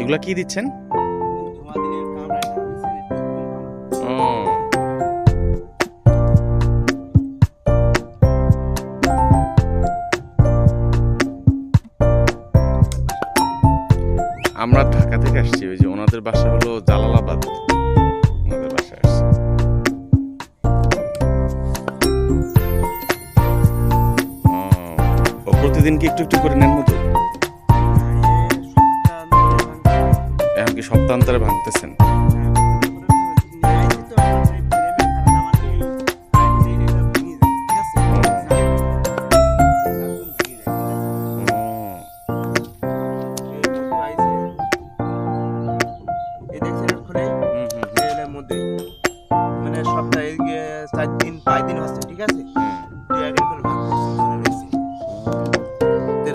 এগুলা কি দিচ্ছেন? আমরা ঢাকা থেকে আসছি, ওই যে ওনাদের বাসা হলো জালালাবাদ। ও। প্রতিদিন কি একটু একটু করে নেন মতো এখন কি সপ্তাহান্তরে ভাঙতেছেন। মানে সপ্তাহে গিয়ে চার দিন পাঁচ দিন হচ্ছে ঠিক আছে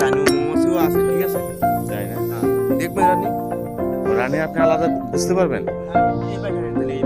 রানী আছে ঠিক আছে তাই না দেখবেন রানী রানী আপনি আলাদা বুঝতে পারবেন? হ্যাঁ, এই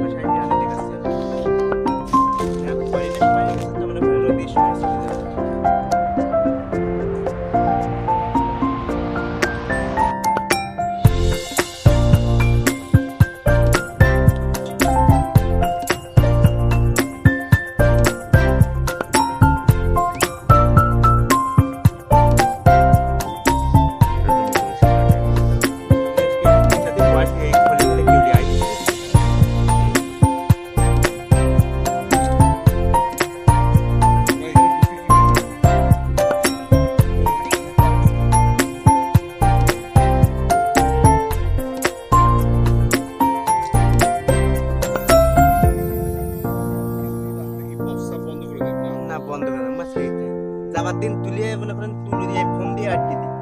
যাবার দিন তুলিয়ে মনে করেন তুলে দিয়ে ফোন দিয়ে আটকে দিই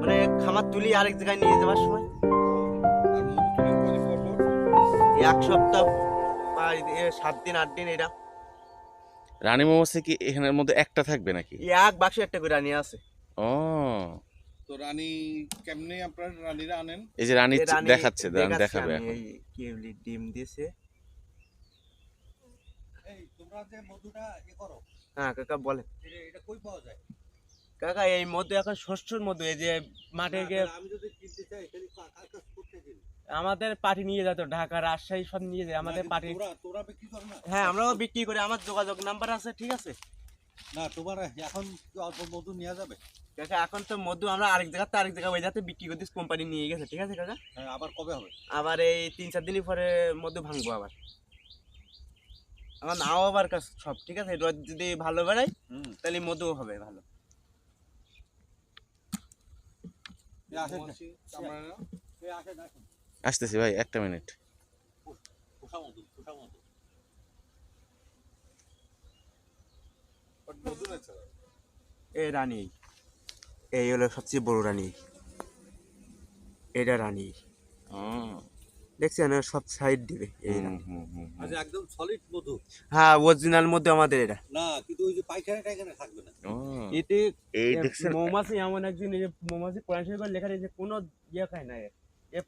মানে খামার তুলি আরেক জায়গায় নিয়ে যাওয়ার সময়। এক সপ্তাহ বা সাত দিন আট দিন এটা। রানী মোমোসে কি এখানের মধ্যে একটা থাকবে নাকি? এক বাক্স একটা করে নিয়ে আসে ও। তো রানী কেমনে আপনার রানীরা আনেন? এই যে রানী দেখাচ্ছে রানী দেখাবে এখন। কেবলি ডিম দিয়েছে এই তোমরা যে মধুটা ই করো। হ্যাঁ কাকা বলে এটা- এটা কই পাওয়া যায়? কাকা এই মধু এখন শস্যর মধু এই যে মাঠে গিয়ে করতে আমাদের পার্টি নিয়ে যেত ঢাকা রাজশাহী সব নিয়ে যায় আমাদের না হ্যাঁ আমরাও বিক্রি করি আমার যোগাযোগ নাম্বার আছে ঠিক আছে? না তোমার এখন অল্প মধু নেওয়া যাবে। কাকা এখন তো মধু আমরা আরেক জায়গাতে আরেক জায়গায় ওই যাতে বিক্রি করতেছি কোম্পানি নিয়ে গেছে ঠিক আছে কাকা? হ্যাঁ আবার কবে হবে? আবার এই তিন চার দিনই পরে মধু ভাঙবো আবার। আমার নাও আবার কাজ সব ঠিক আছে? রোদ যদি ভালো বেড়ায় তাহলে মধুও হবে ভালো এই আসেন না। এই আসেন আসেন আসতেছি ভাই একটা মিনিট। এ রানী এই হলো সবচেয়ে বড় রানী। এটা রানী। দেখছেন সব সাইড দিবে। আচ্ছা একদম সলিড মধু। হ্যাঁ অরিজিনাল মধ্যে আমাদের এটা। না কিন্তু ওই যে পাইখানা টাইখানা থাকবে না। এতে এই দেখছেন মৌমাছি এমন একদিন এই যে মৌমাছি কোরআন শরীফ লেখা রয়েছে কোনো ইয়ে খায় না এ।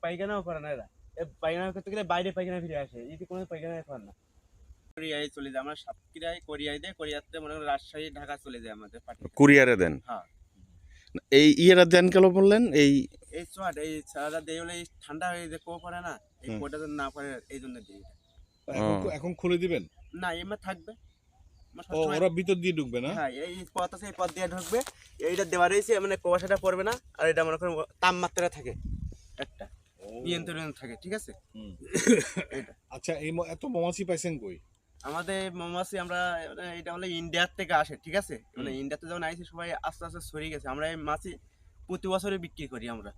পায়খানাও করে না এরা। এ পায়খানা করতে গেলে বাইরে পায়খানা ফিরে আসে এতে কোনো পায়খানা করে না। কোরিয়ায় চলে যায় আমরা সাতক্ষীরায় কোরিয়ায় দেয় কোরিয়াতে মনে করেন রাজশাহী ঢাকা চলে যায় আমাদের কুরিয়ারে দেন? হ্যাঁ। এই ইয়েরা দেন কেন বললেন এই এই চট এই সারাটা দেয় হলে ঠান্ডা হয়ে যে কো করে না এই কোটা না করে এই জন্য দিই এখন খুলে দিবেন? না এমনি থাকবে। ও ওরা ভিতর দিয়ে ঢুকবে না? হ্যাঁ এই পথ আছে এই পথ দিয়ে ঢুকবে। এইটা দেওয়া রয়েছে মানে কুয়াশাটা পড়বে না আর এটা মনে করেন তাপমাত্রা থাকে একটা। নিয়ন্ত্রণ থাকে ঠিক আছে? আচ্ছা এই এত মমাছি পাইছেন কই? আমাদের মৌমাছি আমরা মানে এটা হলো ইন্ডিয়ার থেকে আসে ঠিক আছে? মানে ইন্ডিয়াতে যখন আইছে সবাই আস্তে আস্তে ছড়িয়ে গেছে। আমরা এই মাছি প্রতি বছরে বিক্রি করি আমরা।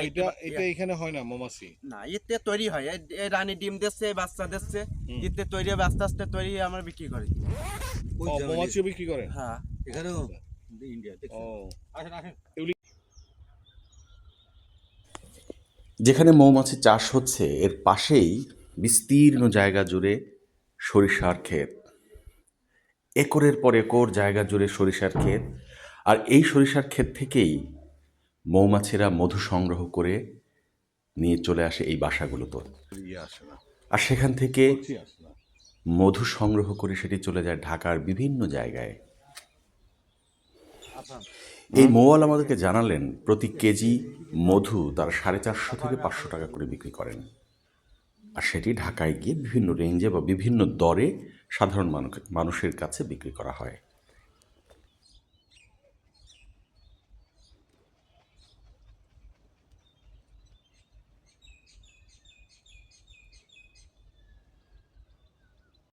এটা এটা এখানে হয় না মমাছি? না এতে তৈরি হয়। এই- রানী ডিম দিচ্ছে বাচ্চা দিচ্ছে। এতে তৈরি হবে আস্তে আস্তে তৈরি আমরা বিক্রি করি। মৌমাছিও বিক্রি করেন হ্যাঁ। এখানেও ইন্ডিয়া ও। আসেন আসেন। যেখানে মৌমাছি চাষ হচ্ছে এর পাশেই বিস্তীর্ণ জায়গা জুড়ে সরিষার ক্ষেত। একরের পর একর জায়গা জুড়ে সরিষার ক্ষেত। আর এই সরিষার ক্ষেত থেকেই মৌমাছিরা মধু সংগ্রহ করে নিয়ে চলে আসে এই বাসাগুলোতে। আর সেখান থেকে মধু সংগ্রহ করে সেটি চলে যায় ঢাকার বিভিন্ন জায়গায়। এই মৌয়াল আমাদেরকে জানালেন, প্রতি কেজি মধু তারা সাড়ে চারশো থেকে পাঁচশো টাকা করে বিক্রি করেন। আর সেটি ঢাকায় গিয়ে বিভিন্ন রেঞ্জে বা বিভিন্ন দরে সাধারণ মানুষের কাছে বিক্রি করা হয়।